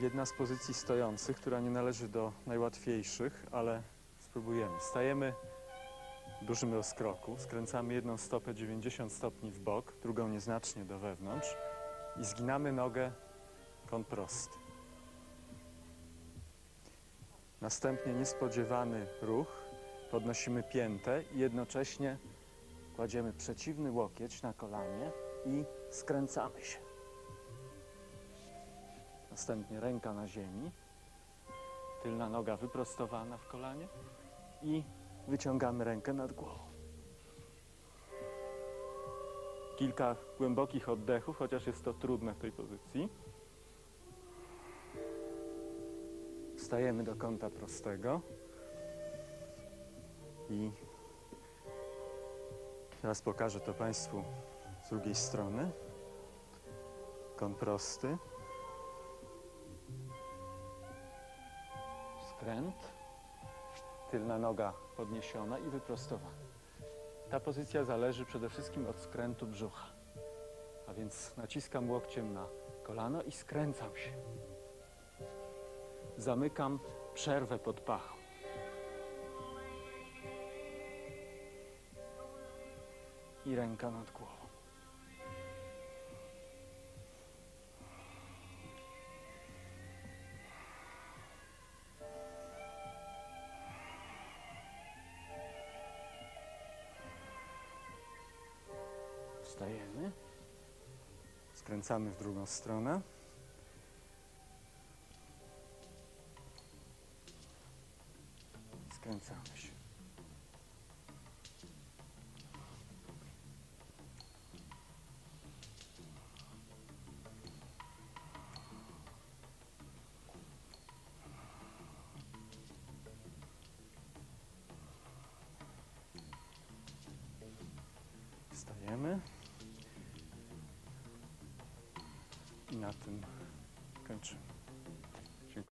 Jedna z pozycji stojących, która nie należy do najłatwiejszych, ale spróbujemy. Stajemy w dużym rozkroku, skręcamy jedną stopę 90 stopni w bok, drugą nieznacznie do wewnątrz i zginamy nogę kąt prosty. Następnie niespodziewany ruch, podnosimy piętę i jednocześnie kładziemy przeciwny łokieć na kolanie i skręcamy się. Następnie ręka na ziemi, tylna noga wyprostowana w kolanie i wyciągamy rękę nad głową. Kilka głębokich oddechów, chociaż jest to trudne w tej pozycji. Wstajemy do kąta prostego i teraz pokażę to Państwu z drugiej strony. Kąt prosty. Skręt. Tylna noga podniesiona i wyprostowana. Ta pozycja zależy przede wszystkim od skrętu brzucha. A więc naciskam łokciem na kolano i skręcam się. Zamykam przerwę pod pachą. I ręka nad głową. Wstajemy. Skręcamy w drugą stronę. Skręcamy się. Wstajemy. Na tym kończymy.